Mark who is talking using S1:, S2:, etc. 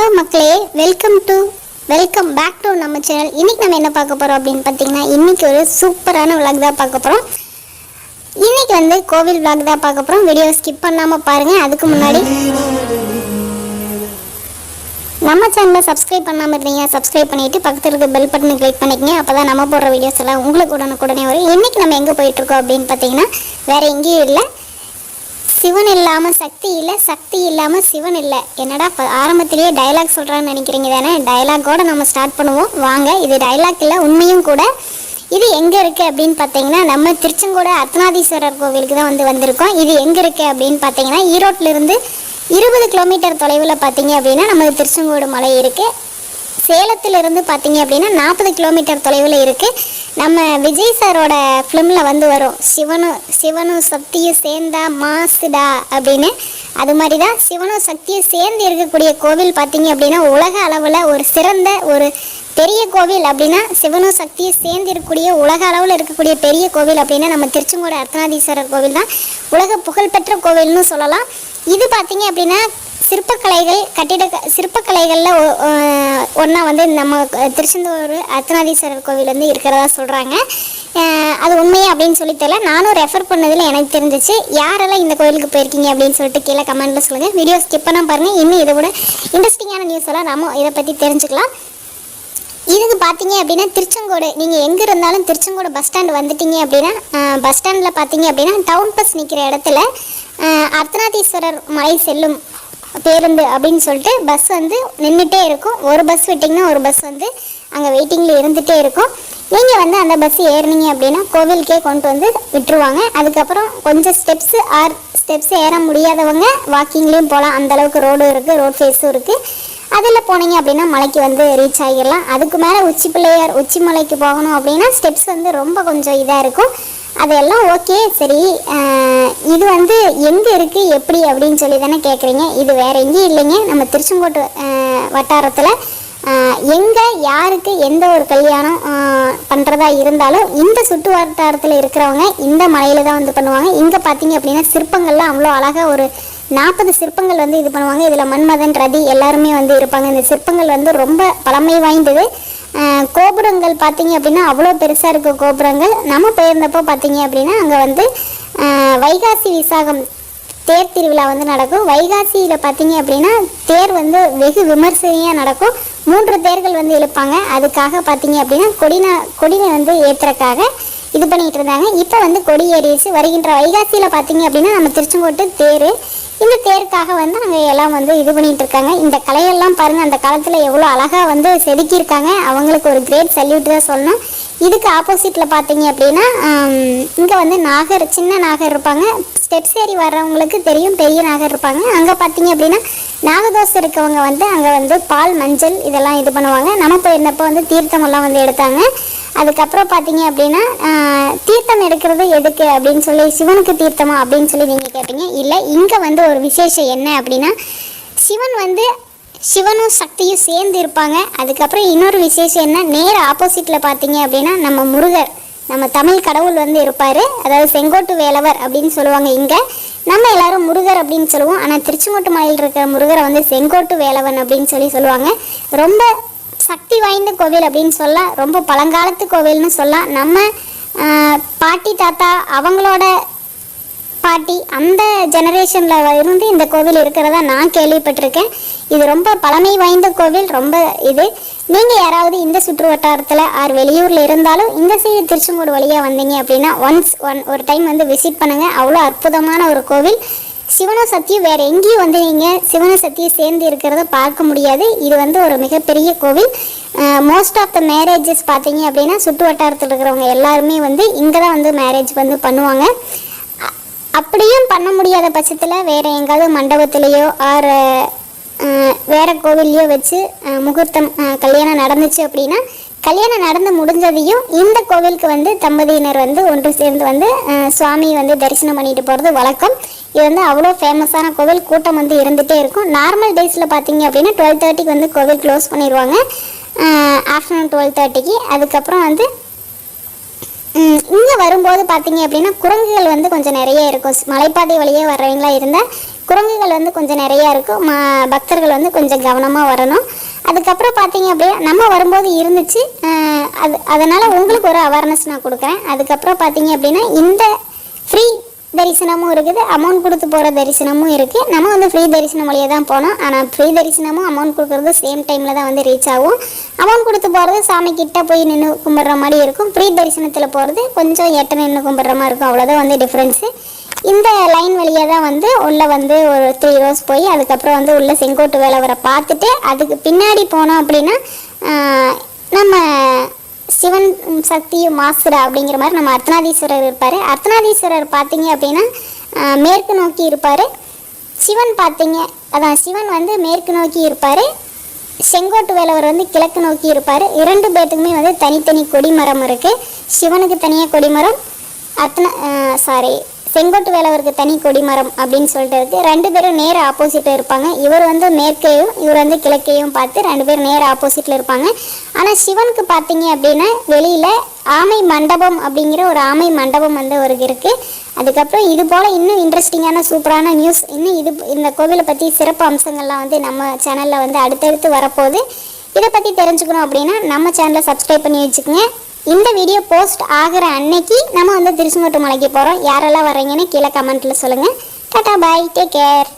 S1: Hello மக்களே. Welcome to welcome back to நம்ம channel இன்னைக்கு நம்ம என்ன பார்க்க போகிறோம் அப்படின்னு பார்த்தீங்கன்னா இன்னைக்கு ஒரு சூப்பரான விளாக் தான் பார்க்க போகிறோம் இன்னைக்கு வந்து கோவில் விளாக் தான் பார்க்க போகிறோம் வீடியோ ஸ்கிப் பண்ணாமல் பாருங்கள் அதுக்கு முன்னாடி நம்ம சேனலை சப்ஸ்கிரைப் பண்ணாமல் இருந்தீங்க சப்ஸ்கிரைப் பண்ணிட்டு பக்கத்தில் இருக்க பெல் பட்டனை கிளிக் பண்ணிக்கங்க. அப்போ தான் நம்ம போடுற வீடியோஸ் எல்லாம் உங்களுக்கு உடனுக்குடனே வரும். இன்னைக்கு நம்ம எங்கே போயிட்டுருக்கோம் அப்படின்னு பார்த்தீங்கன்னா வேற எங்கேயும் இல்லை. சிவன் இல்லாமல் சக்தி இல்லை சக்தி இல்லாமல் சிவன் இல்லை என்னடா இப்போ ஆரம்பத்திலேயே டயலாக் சொல்கிறான்னு நினைக்கிறீங்க தானே? டைலாக்கோடு நம்ம ஸ்டார்ட் பண்ணுவோம். வாங்க இது டைலாக் இல்லை உண்மையும் கூட. இது எங்கே இருக்குது அப்படின்னு பார்த்தீங்கன்னா நம்ம திருச்செங்கோடு அர்த்தநாதீஸ்வரர் கோவிலுக்கு தான் வந்து வந்திருக்கோம். இது எங்கே இருக்குது அப்படின்னு பார்த்தீங்கன்னா ஈரோட்டிலிருந்து இருபது கிலோமீட்டர் தொலைவில் பார்த்தீங்க அப்படின்னா நமக்கு திருச்செங்கோடு மலை இருக்குது சேலத்திலிருந்து பார்த்தீங்க அப்படின்னா நாற்பது கிலோமீட்டர் தொலைவில் இருக்குது நம்ம விஜய் சாரோட ஃபிலிமில் வந்து வரும். சிவனும் சிவனும் சக்தியும் சேர்ந்தா மாசுடா அப்படின்னு. அது மாதிரி தான் சிவனும் சக்தியும் சேர்ந்து இருக்கக்கூடிய கோவில் பார்த்தீங்க அப்படின்னா உலக அளவில் ஒரு சிறந்த ஒரு பெரிய கோவில் அப்படின்னா சிவனும் சக்தியும் சேர்ந்து இருக்கக்கூடிய உலக அளவில் இருக்கக்கூடிய பெரிய கோவில் அப்படின்னா நம்ம திருச்செங்கோடு அர்த்தநாதீஸ்வரர் கோவில் தான் உலக புகழ்பெற்ற கோவில்னு சொல்லலாம். இது பார்த்தீங்க அப்படின்னா சிற்பக்கலைகள் கட்டிட சிற்பக்கலைகளில் ஒன்றா வந்து நம்ம திருச்செந்தூர் அர்த்தநாதீஸ்வரர் கோவில் வந்து இருக்கிறதா சொல்கிறாங்க அது உண்மையா அப்படின்னு சொல்லி தெரியல. நானும் ரெஃபர் பண்ணதில் எனக்கு தெரிஞ்சிச்சு. யாரெல்லாம் இந்த கோவிலுக்கு போயிருக்கீங்க அப்படின்னு சொல்லிட்டு கீழே கமெண்ட்டில் சொல்லுங்கள் வீடியோ ஸ்கிப் பண்ணால் பாருங்கள் இன்னும் இதை விட இன்ட்ரெஸ்டிங்கான நியூஸ் எல்லாம் நம்ம இதை பற்றி தெரிஞ்சுக்கலாம். இதுக்கு பார்த்தீங்க அப்படின்னா திருச்செங்கோடு நீங்கள் எங்கே இருந்தாலும் திருச்செங்கோடு பஸ் ஸ்டாண்ட் வந்துட்டீங்க அப்படின்னா பஸ் ஸ்டாண்டில் பார்த்தீங்க அப்படின்னா டவுன் பஸ் நிற்கிற இடத்துல அர்த்தநாதீஸ்வரர் மலை செல்லும் பேருந்து அப்படின்னு சொல்லிட்டு பஸ் வந்து நின்றுட்டே இருக்கும். ஒரு பஸ் விட்டிங்கன்னா ஒரு பஸ் வந்து அங்கே வெயிட்டிங்கில் இருந்துகிட்டே இருக்கும். நீங்கள் வந்து அந்த பஸ் ஏறினீங்க அப்படின்னா கோவிலுக்கே கொண்டு வந்து விட்டுருவாங்க. அதுக்கப்புறம் கொஞ்சம் ஸ்டெப்ஸு ஆர் ஸ்டெப்ஸ் ஏற முடியாதவங்க வாக்கிங்லேயும் போகலாம் அந்தளவுக்கு ரோடும் இருக்குது ரோட் ஃபேஸும் இருக்குது அதில் போனீங்க அப்படின்னா மலைக்கு வந்து ரீச் ஆகிடலாம் அதுக்கு மேலே உச்சி பிள்ளையார் உச்சி மலைக்கு போகணும் அப்படின்னா ஸ்டெப்ஸ் வந்து ரொம்ப கொஞ்சம் இதாக இருக்கும். அதெல்லாம் ஓகே சரி இது வந்து எங்கே இருக்குது எப்படி அப்படின்னு சொல்லி தானே கேட்குறீங்க இது வேற எங்கேயும் இல்லைங்க. நம்ம திருச்செங்கோட்டு வட்டாரத்தில் எங்கே யாருக்கு எந்த ஒரு கல்யாணம் பண்ணுறதா இருந்தாலும் இந்த சுற்று வட்டாரத்தில் இருக்கிறவங்க இந்த மலையில் தான் வந்து பண்ணுவாங்க. இங்கே பார்த்தீங்க அப்படின்னா சிற்பங்கள்லாம் அவ்வளோ அழகாக ஒரு நாற்பது சிற்பங்கள் வந்து இது பண்ணுவாங்க. இதில் மன்மதன் ரதி எல்லாருமே வந்து இருப்பாங்க. இந்த சிற்பங்கள் வந்து ரொம்ப பழமை வாய்ந்தது. கோபுரங்கள் பார்த்தீங்க அப்படின்னா அவ்வளோ பெருசாக இருக்குது கோபுரங்கள். நம்ம போயிருந்தப்போ பார்த்தீங்க அப்படின்னா அங்கே வந்து வைகாசி விசாகம் தேர் திருவிழா வந்து நடக்கும். வைகாசியில் பார்த்தீங்க அப்படின்னா தேர் வந்து வெகு விமர்சனையாக நடக்கும். மூன்று தேர்கள் வந்து இழுப்பாங்க. அதுக்காக பார்த்தீங்க அப்படின்னா கொடினா கொடினை வந்து ஏற்றுறக்காக இது பண்ணிகிட்டு இருந்தாங்க. இப்போ வந்து கொடி ஏறிடுச்சு. வருகின்ற வைகாசியில் பார்த்தீங்க அப்படின்னா நம்ம திருச்செங்கோட்டு தேர் இந்த தேருக்காக வந்து அங்கே எல்லாம் வந்து இது பண்ணிட்டு இருக்காங்க. இந்த கலையெல்லாம் பாருங்கள் அந்த காலத்தில் எவ்வளோ அழகாக வந்து செதுக்கியிருக்காங்க அவங்களுக்கு ஒரு கிரேட் சல்யூட் தான் சொல்லணும். இதுக்கு ஆப்போசிட்டில் பார்த்தீங்க அப்படின்னா இங்கே வந்து நாகர் சின்ன நாகர் இருப்பாங்க. ஸ்டெப்ஸ் ஏறி வர்றவங்களுக்கு தெரியும் பெரிய நாகர் இருப்பாங்க. அங்கே பார்த்தீங்க அப்படின்னா நாகதோஷம் இருக்கவங்க வந்து அங்கே வந்து பால் மஞ்சள் இதெல்லாம் இது பண்ணுவாங்க. நம்ம போயிருந்தப்போ வந்து தீர்த்தமெல்லாம் வந்து எடுத்தாங்க. அதுக்கப்புறம் பார்த்தீங்க அப்படின்னா தீர்த்தம் எடுக்கிறது எதுக்கு அப்படின்னு சொல்லி சிவனுக்கு தீர்த்தமா அப்படின்னு சொல்லி நீங்கள் கேட்பீங்க இல்லை இங்கே வந்து ஒரு விசேஷம் என்ன அப்படின்னா சிவன் வந்து சிவனும் சக்தியும் சேர்ந்து இருப்பாங்க. அதுக்கப்புறம் இன்னொரு விசேஷம் என்ன? நேர் ஆப்போசிட்டில் பார்த்தீங்க அப்படின்னா நம்ம முருகர் நம்ம தமிழ் கடவுள் வந்து இருப்பார். அதாவது செங்கோட்டு வேலவர் அப்படின்னு சொல்லுவாங்க இங்கே. நம்ம எல்லாரும் முருகர் அப்படின்னு சொல்லுவோம். ஆனால் திருச்செங்கோட்டு மலையில் இருக்கிற முருகரை வந்து செங்கோட்டு வேலவன் அப்படின்னு சொல்லி சொல்லுவாங்க. ரொம்ப சக்தி வாய்ந்த கோவில் அப்படின்னு சொல்ல ரொம்ப பழங்காலத்து கோவில்னு சொல்லலாம் நம்ம பாட்டி தாத்தா அவங்களோட பாட்டி அந்த ஜெனரேஷனில் இருந்து இந்த கோவில் இருக்கிறதா நான் கேள்விப்பட்டிருக்கேன். இது ரொம்ப பழமை வாய்ந்த கோவில் ரொம்ப இது. நீங்கள் யாராவது இந்த சுற்று வட்டாரத்தில் ஆர் வெளியூரில் இருந்தாலும் இந்த சைடு திருச்செங்கோடு வழியாக வந்தீங்க அப்படின்னா ஒன்ஸ் ஒன் ஒரு டைம் வந்து விசிட் பண்ணுங்கள் அவ்வளோ அற்புதமான ஒரு கோவில். சிவன சக்தியும் வேறு எங்கேயும் வந்து நீங்கள் சிவன சக்தியும் சேர்ந்து இருக்கிறத பார்க்க முடியாது. இது வந்து ஒரு மிகப்பெரிய கோவில். மோஸ்ட் ஆஃப் த மேரேஜஸ் பார்த்தீங்க அப்படின்னா சுற்று வட்டாரத்தில் இருக்கிறவங்க எல்லாருமே வந்து இங்கே தான் வந்து மேரேஜ் வந்து பண்ணுவாங்க. அப்படியும் பண்ண முடியாத பட்சத்தில் வேறு எங்காவது மண்டபத்திலேயோ ஆர் வேறு கோவில்லையோ வச்சு முகூர்த்தம் கல்யாணம் நடந்துச்சு அப்படின்னா கல்யாணம் நடந்து முடிஞ்சதையும் இந்த கோவிலுக்கு வந்து தம்பதியினர் வந்து ஒன்று சேர்ந்து வந்து சுவாமி வந்து தரிசனம் பண்ணிட்டு போகிறது வழக்கம். இது வந்து அவ்வளோ ஃபேமஸான கோவில் கூட்டம் வந்து இருந்துகிட்டே இருக்கும். நார்மல் டேஸில் பார்த்தீங்க அப்படின்னா டுவெல் தேர்ட்டிக்கு வந்து கோவில் க்ளோஸ் பண்ணிடுவாங்க. ஆஃப்டர்நூன் டுவெல் தேர்ட்டிக்கு அதுக்கப்புறம் வந்து இங்கே வரும்போது பார்த்தீங்க அப்படின்னா குரங்குகள் வந்து கொஞ்சம் நிறைய இருக்கும். மலைப்பாதை வழியே வர்றவங்களா இருந்தால் குரங்குகள் வந்து கொஞ்சம் நிறையா இருக்கும். மா பக்தர்கள் வந்து கொஞ்சம் கவனமாக வரணும். அதுக்கப்புறம் பார்த்தீங்க அப்படின்னா நம்ம வரும்போது இருந்துச்சு. அது அதனால் உங்களுக்கு ஒரு அவேர்னஸ் நான் கொடுக்குறேன். அதுக்கப்புறம் பார்த்தீங்க அப்படின்னா இந்த ஃப்ரீ தரிசனமும் இருக்குது அமௌண்ட் கொடுத்து போகிற தரிசனமும் இருக்குது நம்ம வந்து ஃப்ரீ தரிசனம் வழியாக தான் போனோம். ஆனால் ஃப்ரீ தரிசனமும் அமௌண்ட் கொடுக்குறது சேம் டைமில் தான் வந்து ரீச் ஆகும். அமௌண்ட் கொடுத்து போகிறது சாமி கிட்ட போய் நின்று கும்பிட்ற மாதிரி இருக்கும். ஃப்ரீ தரிசனத்தில் போகிறது கொஞ்சம் எட்ட நின்று கும்பிட்ற மாதிரி இருக்கும். அவ்வளோதான் வந்து டிஃப்ரென்ஸு இந்த லைன் வழியாக தான் வந்து உள்ளே வந்து ஒரு த்ரீ ரோஸ் போய் அதுக்கப்புறம் வந்து உள்ளே செங்கோட்டு வேலவரை பார்த்துட்டு அதுக்கு பின்னாடி போனோம் அப்படின்னா நம்ம சிவன் சக்தியும் மாசுரா அப்படிங்கிற மாதிரி நம்ம அர்த்தநாதீஸ்வரர் இருப்பார். அர்த்தநாதீஸ்வரர் பார்த்தீங்க அப்படின்னா மேற்கு நோக்கி இருப்பார். சிவன் பார்த்தீங்க அதான் சிவன் வந்து மேற்கு நோக்கி இருப்பார். செங்கோட்டு வேலவர் வந்து கிழக்கு நோக்கி இருப்பார். இரண்டு பேர்த்துக்குமே வந்து தனித்தனி கொடிமரம் இருக்குது சிவனுக்கு தனியாக கொடிமரம். அர்த்தனா சாரி செங்கோட்டு வேலவருக்கு தனி கொடிமரம் அப்படின்னு சொல்லிட்டு இருக்கு. ரெண்டு பேரும் நேர் ஆப்போசிட்டில் இருப்பாங்க. இவர் வந்து மேற்கையும் இவர் வந்து கிழக்கையும் பார்த்து ரெண்டு பேரும் நேர் ஆப்போசிட்டில் இருப்பாங்க. ஆனால் சிவனுக்கு பார்த்தீங்க அப்படின்னா வெளியில் ஆமை மண்டபம் அப்படிங்கிற ஒரு ஆமை மண்டபம் வந்து ஒரு இருக்குது அதுக்கப்புறம் இது போல் இன்னும் இன்ட்ரெஸ்டிங்கான சூப்பரான நியூஸ் இன்னும் இது இந்த கோவிலை பற்றி சிறப்பு அம்சங்கள்லாம் வந்து நம்ம சேனலில் வந்து அடுத்தடுத்து வரப்போகுது. இதை பற்றி தெரிஞ்சுக்கணும் அப்படின்னா நம்ம சேனலை சப்ஸ்கிரைப் பண்ணி வச்சுக்கோங்க. இந்த வீடியோ போஸ்ட் ஆகிற அன்னைக்கு நம்ம வந்து திருச்செங்கோட்டு மலைக்கு போகிறோம் யாரெல்லாம் வர்றீங்கன்னு கீழே கமெண்ட்டில் சொல்லுங்கள் டாட்டா பாய் டேக் கேர்